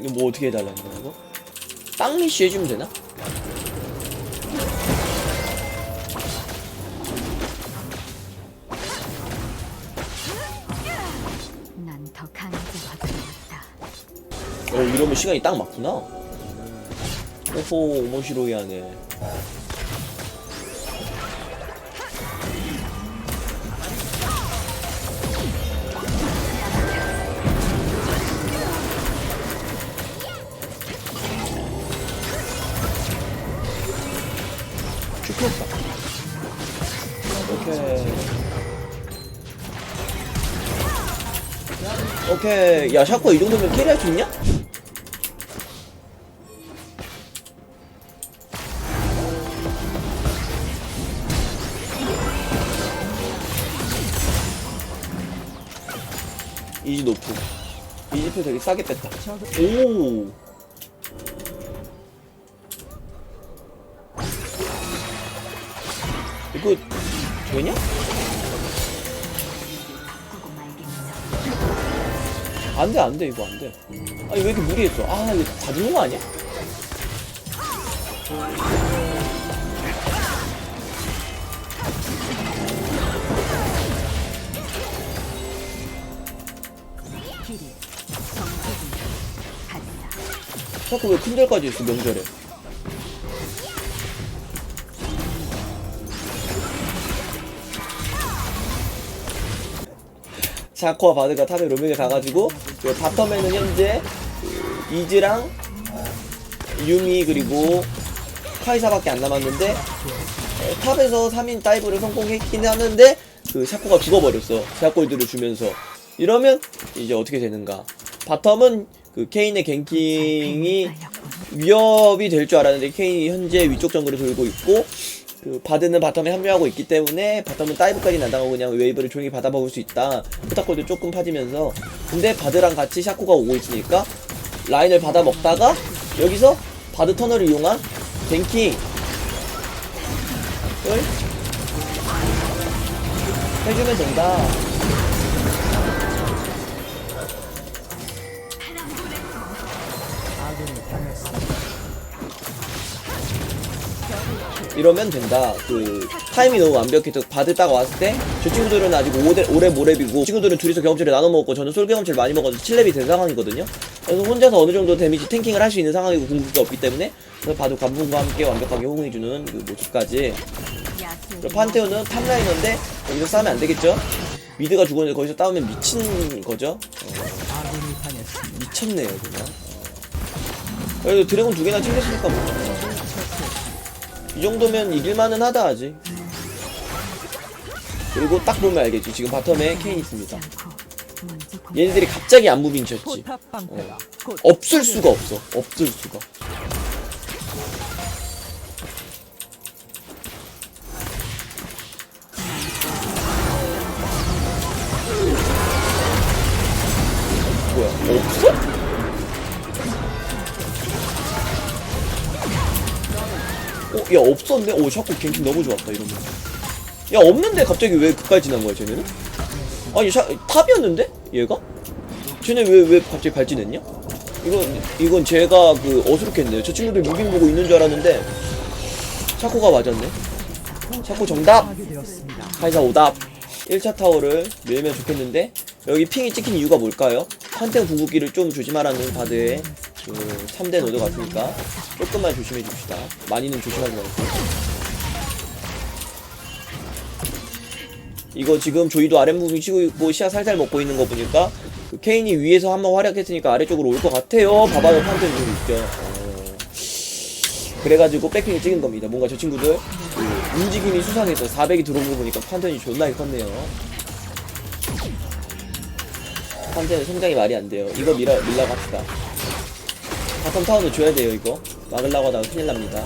이거 뭐 어떻게 해달라는 거야 이거? 땅 리쉬 해주면 되나? 난 더. 어 이러면 시간이 딱 맞구나 오호 오모시로이 하네 오케이 야 샤코 이 정도면 캐리할 수 있냐? 이지 높고 이지표 되게 싸게 뺐다 오 이거 되냐? 안돼 안돼 이거 안돼. 아니 왜 이렇게 무리했어? 아 이거 다 죽는 거 아니야? 자꾸 왜 큰절까지 했어 명절에 자코와 바드가 탑에 로밍에 가가지고 그 바텀에는 현재 그 이즈랑 유미 그리고 카이사밖에 안 남았는데 어, 탑에서 3인 다이브를 성공했긴 하는데 그 샤코가 죽어버렸어. 제약골드를 주면서. 이러면 이제 어떻게 되는가? 바텀은 그 케인의 갱킹이 위협이 될 줄 알았는데 케인이 현재 위쪽 정글을 돌고 있고 그 바드는 바텀에 합류하고 있기 때문에 바텀은 다이브까지 안 당하고 그냥 웨이브를 조용히 받아먹을 수 있다. 후타콜도 조금 파지면서. 근데 바드랑 같이 샤코가 오고 있으니까 라인을 받아먹다가 여기서 바드 터널을 이용한 갱킹 을 해주면 된다 이러면 된다. 그 타이밍이 너무 완벽해서 바드 딱 왔을 때 저 친구들은 아직 오래, 오래 모랩이고 친구들은 둘이서 경험치를 나눠 먹고 저는 솔 경험치를 많이 먹어서 7렙이 된 상황이거든요. 그래서 혼자서 어느 정도 데미지 탱킹을 할 수 있는 상황이고 궁극기가 없기 때문에 그래서 바드 관분과 함께 완벽하게 호응해주는 그 모습까지 그리고 판테온은 탑라이너인데 여기서 싸우면 안 되겠죠? 미드가 죽었는데 거기서 싸우면 미친 거죠? 어, 미쳤네요 그냥 어. 그래도 드래곤 두 개나 챙겼으니까 뭐. 이 정도면 이길만은 하다 아직. 그리고 딱 보면 알겠지. 지금 바텀에 케인 있습니다. 얘네들이 갑자기 안무 빙 쳤지. 포탑 방패가 곧 없을 수가 없어. 없을 수가 야 없었네. 오 자꾸 갱킹 너무 좋았다 이러면. 야 없는데 갑자기 왜 그까지 지난 거야 쟤네는? 아니 샤, 탑이었는데 얘가? 쟤네 왜 왜 갑자기 발진했냐? 이건 이건 제가 그 어수룩했네요. 저 친구들 무빙 보고 있는 줄 알았는데 샤코가 맞았네. 샤코 정답. 카이사 오답 1차 타워를 밀면 좋겠는데 여기 핑이 찍힌 이유가 뭘까요? 판테온 궁극기를 좀 조심하라는 바드의 그 참된 오더 같으니까 조금만 조심해 줍시다 많이는 조심하지 말고 이거 지금 조이도 아랫부분 치고 있고 시야 살살 먹고 있는 거 보니까 그 케인이 위에서 한번 활약했으니까 아래쪽으로 올 것 같아요 봐봐요 판테온 좀 있죠 어. 그래가지고 백핑을 찍은 겁니다. 뭔가 저 친구들 그 움직임이 수상해서 400이 들어온 거 보니까 판테온이 존나게 컸네요. 판테온 성장이 말이 안 돼요. 이거 밀어, 밀라고 합시다. 바텀 타워도 줘야 돼요, 이거. 막으려고 하다가 큰일 납니다.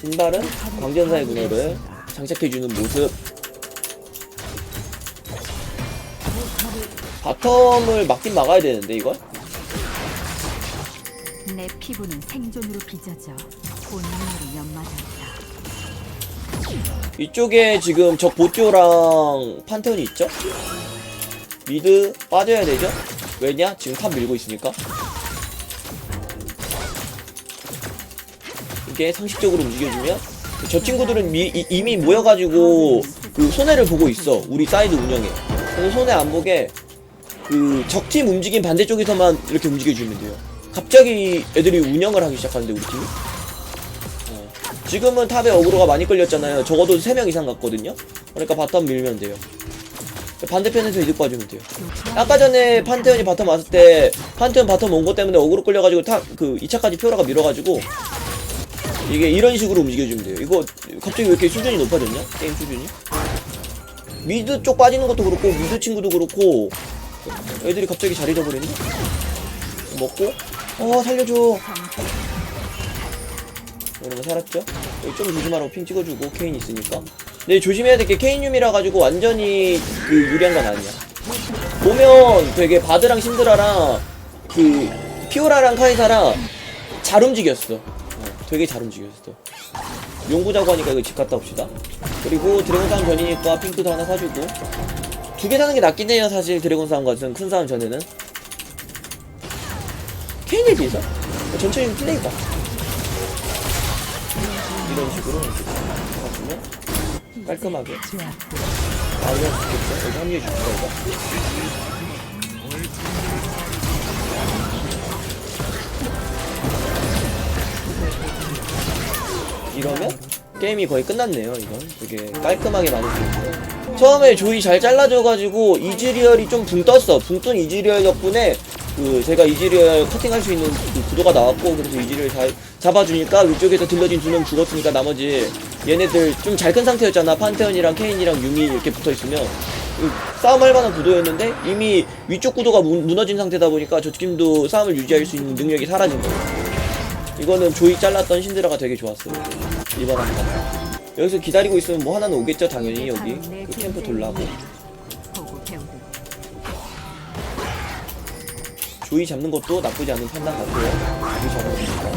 신발은 광전사의 군호를 장착해주는 모습. 바텀을 막긴 막아야 되는데, 이걸? 내 피부는 생존으로 빚어져 본능으로 연마된다. 이쪽에 지금 적 보조랑 판테온이 있죠? 미드 빠져야 되죠? 왜냐? 지금 탑 밀고 있으니까 게 상식적으로 움직여주면 저 친구들은 미- 이, 이미 모여가지고 그 손해를 보고 있어 우리 사이드 운영에. 그래서 손해 안 보게 그 적팀 움직임 반대쪽에서만 이렇게 움직여주면 돼요. 갑자기 애들이 운영을 하기 시작하는데 우리 팀이? 어. 지금은 탑에 어그로가 많이 끌렸잖아요. 적어도 3명 이상 갔거든요. 그러니까 바텀 밀면 돼요. 반대편에서 이득 봐주면 돼요. 아까 전에 판테온이 바텀 왔을 때 판테온 바텀 온것 때문에 어그로 끌려가지고 탑그 2차까지 피오라가 밀어가지고 이게 이런 식으로 움직여주면 돼요. 이거 갑자기 왜 이렇게 수준이 높아졌냐? 게임 수준이? 미드 쪽 빠지는 것도 그렇고 미드 친구도 그렇고 애들이 갑자기 자리 잡으랬네? 먹고? 어 살려줘. 이러면 살았죠? 좀 조심하라고 핑 찍어주고 케인 있으니까. 근데 조심해야 될 게 케인 유미라 가지고 완전히 그 유리한 건 아니야. 보면 되게 바드랑 신드라랑 그 피오라랑 카이사랑 잘 움직였어 어, 되게 잘 움직였어 용구 자고 하니까 이거 집 갔다 옵시다. 그리고 드래곤 싸움 전이니까 핑크도 하나 사주고. 두 개 사는 게 낫긴 해요 사실 드래곤 싸움 같은 큰 싸움 전에는. 케인에 비해서? 전체적인 플레이가 이런 식으로 잡아주면 깔끔하게. 알려주겠죠? 여기 합류해 줍시다 이거 이러면 게임이 거의 끝났네요 이건. 되게 깔끔하게 많이 됐고요 처음에 조이 잘 잘라줘가지고 이즈리얼이 좀 붕 떴어. 붕 뜬 이즈리얼 덕분에 그 제가 이즈리얼 커팅할 수 있는 그 구도가 나왔고 그래서 이즈리얼 잘 잡아주니까 위쪽에서 들러진 두 명 죽었으니까 나머지 얘네들 좀 잘 큰 상태였잖아. 판테온이랑 케인이랑 유미 이렇게 붙어있으면. 그 싸움할 만한 구도였는데 이미 위쪽 구도가 무, 무너진 상태다 보니까 저 팀도 싸움을 유지할 수 있는 능력이 사라진 거예요 이거는 조이 잘랐던 신드라가 되게 좋았어요. 이번 한판. 여기서 기다리고 있으면 뭐 하나는 오겠죠 당연히 여기. 그 캠프 돌라고. 조이 잡는 것도 나쁘지 않은 판단 같고요. 조이 잡아주니까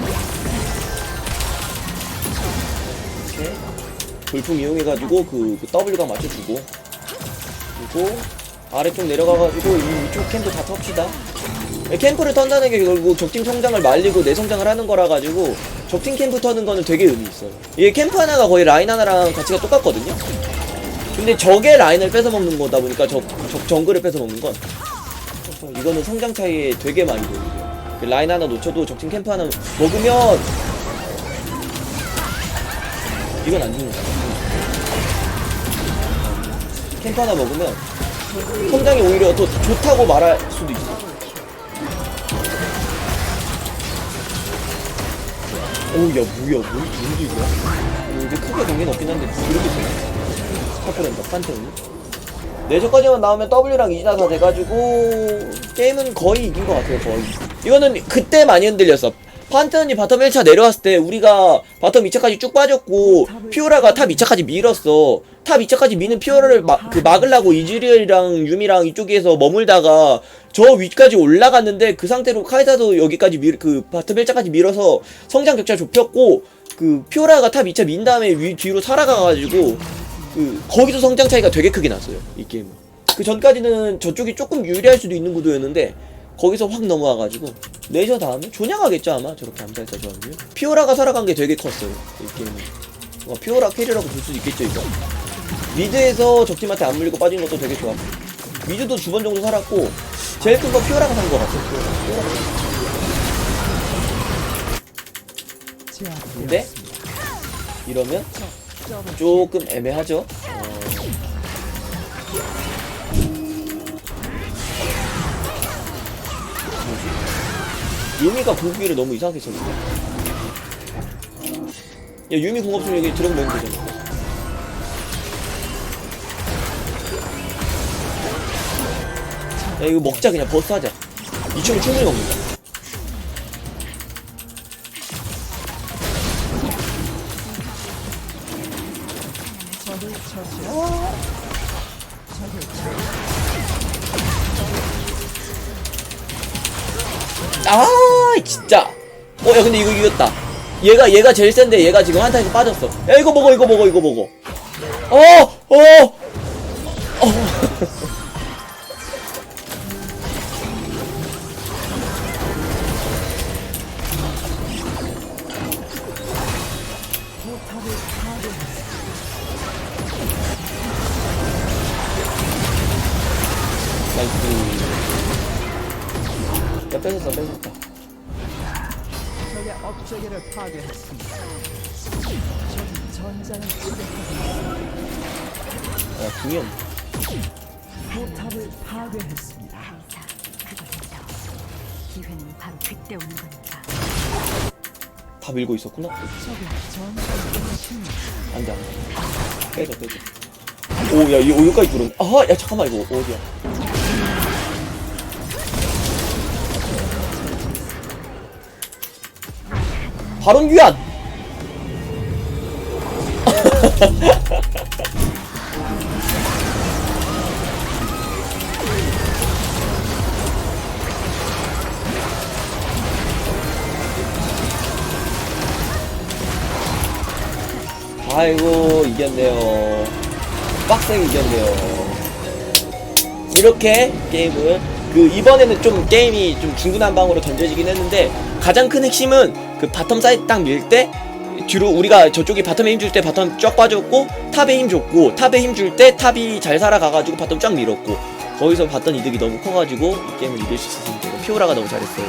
이렇게 돌풍 이용해가지고 그, 그 W가 맞춰주고. 그리고 아래쪽 내려가가지고 이 위쪽 캠프 다 텁시다. 네, 캠프를 턴다는 게 결국 적팀 성장을 말리고 내 성장을 하는 거라 가지고 적팀 캠프 터는 거는 되게 의미 있어요. 이게 캠프 하나가 거의 라인 하나랑 가치가 똑같거든요. 근데 적의 라인을 뺏어 먹는 거다 보니까 적, 적 정글을 뺏어 먹는 건 이거는 성장 차이에 되게 많이 보여요. 그 라인 하나 놓쳐도 적팀 캠프 하나 먹으면 이건 안 죽는 거야. 캠프 하나 먹으면 성장이 오히려 더 좋다고 말할 수도 있어. 오우 야 뭐야 뭐, 뭔 일이야 어, 이게 크게 관계는 없긴 한데 이렇게 되나? 스타프랜더 판테온이 내저까지만 나오면 W랑 이지나사 돼가지고 게임은 거의 이긴 것 같아요 거의. 이거는 그때 많이 흔들렸어 판테온이 바텀 1차 내려왔을 때 우리가 바텀 2차까지 쭉 빠졌고 피오라가 탑 2차까지 밀었어. 탑 2차까지 미는 피오라를 막, 그 막으려고 이즈리얼이랑 유미랑 이쪽에서 머물다가 저 위까지 올라갔는데 그 상태로 카이사도 여기까지 밀, 그 바텀 1차까지 밀어서 성장 격차 좁혔고 그 피오라가 탑 2차 민 다음에 위, 뒤로 살아가가지고 그 거기서 성장 차이가 되게 크게 났어요 이 게임은. 그 전까지는 저쪽이 조금 유리할 수도 있는 구도였는데 거기서 확 넘어와가지고 내저 다음에 조냥하겠죠 아마? 저렇게 암살자 조합이면. 피오라가 살아간 게 되게 컸어요 이 게임은. 어, 피오라 캐리라고 볼 수도 있겠죠 이거. 미드에서 적팀한테 안 물리고 빠진 것도 되게 좋았고. 미드도 두 번 정도 살았고 제일 큰 거 피오라가 산것 같아요 피오라가. 피오라가. 근데 이러면 조금 애매하죠 유미가 궁극기를 너무 이상하게 썼는데 야 유미 궁 없으면 여기 드럼 넣으면 되잖아. 야 이거 먹자 그냥. 버스 하자. 2층은 충분히 먹는다 아 진짜. 어야 근데 이거 이겼다. 얘가 얘가 제일 센데 얘가 지금 한타에서 빠졌어. 야 이거 먹어 이거 먹어 이거 먹어. 어어. 어. 뺏었다 뺏었다 적의 업체계를 파괴했습니다. 적이 전장을 추격하고 아 궁이 없네 포탑을 파괴했습니다. 그걸 믿어. 기회는 바로 그때 오는 거니까. 다 밀고 있었구나 적의 전장을 침입. 안돼 안돼 빼줘 빼줘 오야 이 여기까지 들어온 아야 잠깐만 이거 어디야 바론 귀환 아이고 이겼네요. 빡세게 이겼네요. 이렇게 게임을 그 이번에는 좀 게임이 좀 중구난방으로 던져지긴 했는데 가장 큰 핵심은 그 바텀 사이드 딱 밀 때 뒤로 우리가 저쪽이 바텀에 힘 줄 때 바텀 쫙 빠졌고 탑에 힘 줬고 탑에 힘 줄 때 탑이 잘 살아가가지고 바텀 쫙 밀었고 거기서 봤던 이득이 너무 커가지고 이 게임을 이길 수 있었습니다. 피오라가 너무 잘했어요.